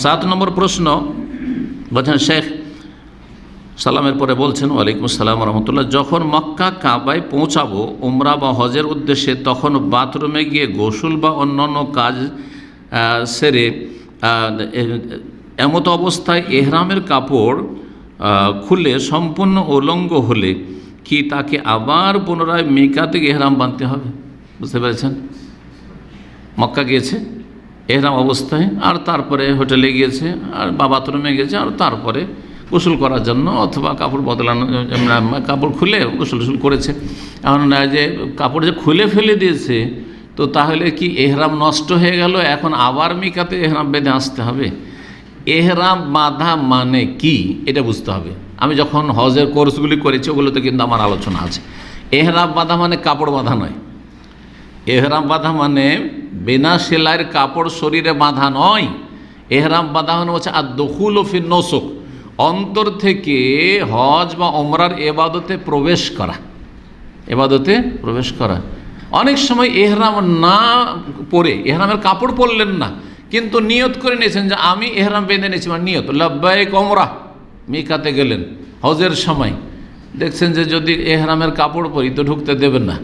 সাত নম্বর প্রশ্ন, বলছেন, শেখ, সালামের পরে বলছেন, ওয়ালাইকুম আসসালাম রহমতুল্লাহ যখন মক্কা কাবায় পৌঁছাবো উমরা বা হজের উদ্দেশ্যে, তখন বাথরুমে গিয়ে গোসল বা অন্যান্য কাজ সেরে এমত অবস্থায় এহরামের কাপড় খুলে সম্পূর্ণ উলঙ্গ হলে কি তাকে আবার পুনরায় মেকা থেকে এহরাম বাঁধতে হবে? বুঝতে পেরেছেন? মক্কা গিয়েছে? এহরাম অবস্থায়, আর তারপরে হোটেলে গিয়েছে, আর বা বাথরুমে গেছে আর তারপরে গোসল করার জন্য, অথবা কাপড় বদলানো কাপড় খুলে গোসল গোসল করেছে। এখন না যে কাপড় যে খুলে ফেলে দিয়েছে, তো তাহলে কি এহরাম নষ্ট হয়ে গেল? এখন আবার মিকাতে এহরাম বেঁধে আসতে হবে। এহরাম বাঁধা মানে কি? এটা বুঝতে হবে। আমি যখন হজের কোর্সগুলি করেছি, ওগুলোতে কিন্তু আমার আলোচনা আছে। এহরাম বাঁধা মানে কাপড় বাঁধা নয়। এহরাম বাঁধা মানে বিনা সেলাইয়ের কাপড় শরীরে বাঁধা নয়। এহরাম বাঁধা মানে হচ্ছে আর দখুল ফির নসক। অন্তর থেকে হজ বা অমরার এবাদতে প্রবেশ করা। এবাদতে প্রবেশ করা। অনেক সময় এহরাম না পরে, এহরামের কাপড় পরলেন না, কিন্তু নিয়ত করে নিয়েছেন যে আমি এহরাম বেঁধে নিয়েছি মানে নিয়ত। লব্বাই কমরা মিকাতে গেলেন হজের সময়। দেখছেন যে যদি এহরামের কাপড় পরি তো ঢুকতে দেবেন না।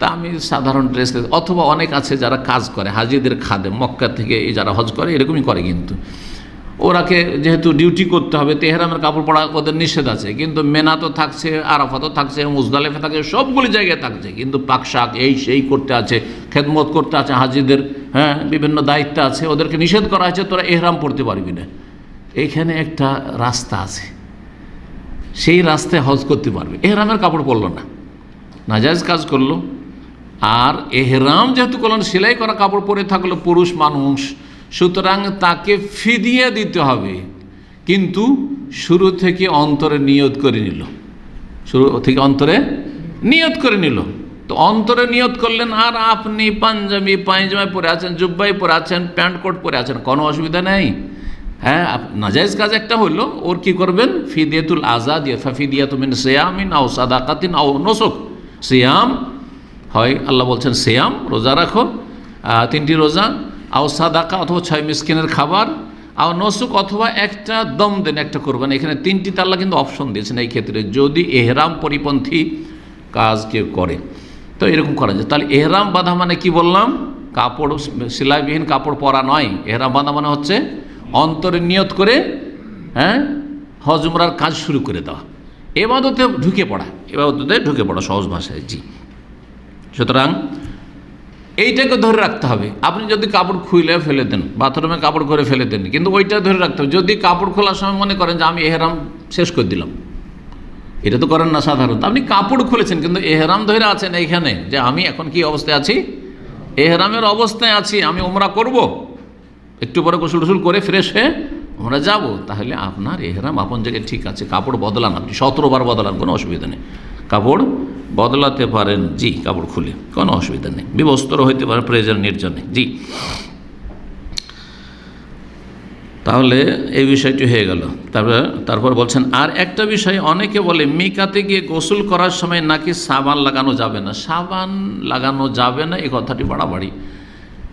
তা আমি সাধারণ ড্রেস অথবা অনেক আছে যারা কাজ করে, হাজিদের খাদে, মক্কা থেকে যারা হজ করে, এরকমই করে কিন্তু। ওরাকে যেহেতু ডিউটি করতে হবে তেহরামের কাপড় পরা ওদের নিষেধ আছে, কিন্তু মেনা তো থাকছে, আরাফাতও থাকছে, মুজদালেফে থাকছে, সবগুলি জায়গায় থাকছে। কিন্তু পাকশাক এই সেই করতে আছে, খেদমত করতে আছে হাজিদের হ্যাঁ বিভিন্ন দায়িত্ব আছে, ওদেরকে নিষেধ করা হয়েছে, তোরা এহরাম পড়তে পারবি না। এইখানে একটা রাস্তা আছে। সেই রাস্তায় হজ করতে পারবে। এহরামের কাপড় পরলো না। নাজায়জ কাজ করল। আর এহরাম যেহেতু করলেন, সেলাই করা কাপড় পরে থাকল পুরুষ মানুষ, সুতরাং তাকে ফিদিয়ে দিতে হবে। কিন্তু শুরু থেকে অন্তরে নিয়ত করে নিল। শুরু থেকে অন্তরে নিয়ত করে নিল। তো অন্তরে নিয়ত করলেন, আর আপনি পাঞ্জাবি, পায়জামায় পরে আছেন জুব্বাই পরে আছেন, প্যান্ট কোট পরে আছেন, কোনো অসুবিধা নেই। হ্যাঁ নাজাইজ কাজ একটা হলো ওর কি করবেন? ফিদিয়াতুল আজাদ ফিদিয়াতুমিন সেয়ামিন আও সাদাকাতিন আও নসক। সিয়াম হয়, আল্লাহ বলছেন সিয়াম, রোজা রাখো তিনটি রোজা, আও সাদাকা অথবা ছয় মিসকিনের খাবার, আও নসুক অথবা একটা দম দেন, একটা করবেন। এখানে তিনটি তাল্লা কিন্তু অপশন দিয়েছেন এই ক্ষেত্রে, যদি এহরাম পরিপন্থী কাজ কেউ করে। তো এরকম করা যায়। তাহলে এহরাম বাঁধা মানে কি বললাম? কাপড়, সেলাইবিহীন কাপড় পরা নয়। এহরাম বাঁধা মানে হচ্ছে অন্তরে নিয়ত করে হ্যাঁ হজমরার কাজ শুরু করে দেওয়া। এবাদতে ঢুকে পড়া। এবাদতে ঢুকে পড়া, সহজ ভাষায়, জি। সুতরাং এইটাকে ধরে রাখতে হবে। আপনি যদি কাপড় খুলে ফেলে দেন, বাথরুমে কাপড় করে ফেলে দেন, কিন্তু ওইটা ধরে রাখতে হবে। যদি কাপড় খোলার সময় মনে করেন যে আমি এহরাম শেষ করে দিলাম, এটা তো করেন না সাধারণত। আপনি কাপড় খুলেছেন, কিন্তু এহরাম ধরে আছেন এইখানে যে আমি এখন কি অবস্থায় আছি? এহরামের অবস্থায় আছি, আমি ওমরা করব। একটু পরে গোসল টুসুল করে ফ্রেশ হয়ে আমরা যাব। তাহলে আপনার এহরাম আপন জায়গায় ঠিক আছে, কাপড় বদলান আপনি। সতেরো বার বদলান, কোনো অসুবিধা নেই। কাপড় বদলাতে পারেন, জি, কাপড় খুলে, কোনো অসুবিধা নেই। বিবস্ত্র হইতে পারে, প্রয়োজন নির্জনে জি। তাহলে এই বিষয়টি হয়ে গেল। তারপর তারপর বলছেন, আর একটা বিষয় অনেকে বলে, মিকাতে গিয়ে গোসল করার সময় নাকি সাবান লাগানো যাবে না? সাবান লাগানো যাবে না, এই কথাটি বাড়াবাড়ি।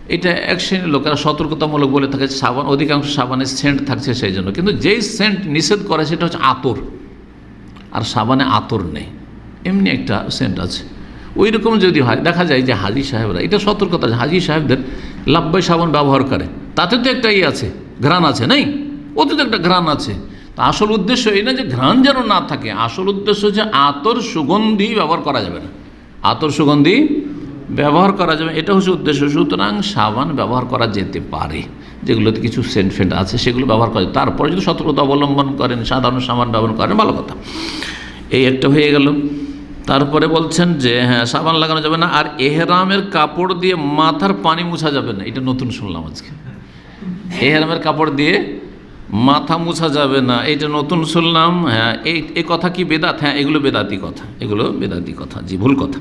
এটা এক শ্রেণির লোকেরা সতর্কতামূলক বলে থাকে, সাবান, অধিকাংশ সাবানের সেন্ট থাকছে সেই জন্য। কিন্তু যেই সেন্ট নিষেধ করে, সেটা হচ্ছে আতর। আর সাবানে আতর নেই। এমনি একটা সেন্ট আছে। ওই রকম যদি হয়, দেখা যায় যে হাজি সাহেবরা, এটা সতর্কতা হাজি সাহেবদের লাব্বাই সাবান ব্যবহার করে। তাতে তো একটা ইয়ে আছে, ঘ্রাণ আছে, নাই? ওতে তো একটা ঘ্রাণ আছে। তা আসল উদ্দেশ্য এই না যে ঘ্রাণ যেন না থাকে, আসল উদ্দেশ্য হচ্ছে আতর সুগন্ধি ব্যবহার করা যাবে না। আতর সুগন্ধি ব্যবহার করা যাবে এটা হচ্ছে উদ্দেশ্য। সুতরাং সাবান ব্যবহার করা যেতে পারে, যেগুলোতে কিছু সেন্ট ফেন্ট আছে, সেগুলো ব্যবহার করা যায়। তারপরে যদি সতর্কতা অবলম্বন করেন, সাধারণ সাবান ব্যবহার করেন, ভালো কথা। এই একটা হয়ে গেল। তারপরে বলছেন যে হ্যাঁ সাবান লাগানো যাবে না, আর এহরামের কাপড় দিয়ে মাথার পানি মুছা যাবে না। এটা নতুন শুনলাম আজকে। এহরামের কাপড় দিয়ে মাথা মুছা যাবে না এইটা নতুন শুনলাম। হ্যাঁ এই কথা কি বেদাত? হ্যাঁ এগুলো বেদাতি কথা, এগুলো বেদাতি কথা, জি, ভুল কথা।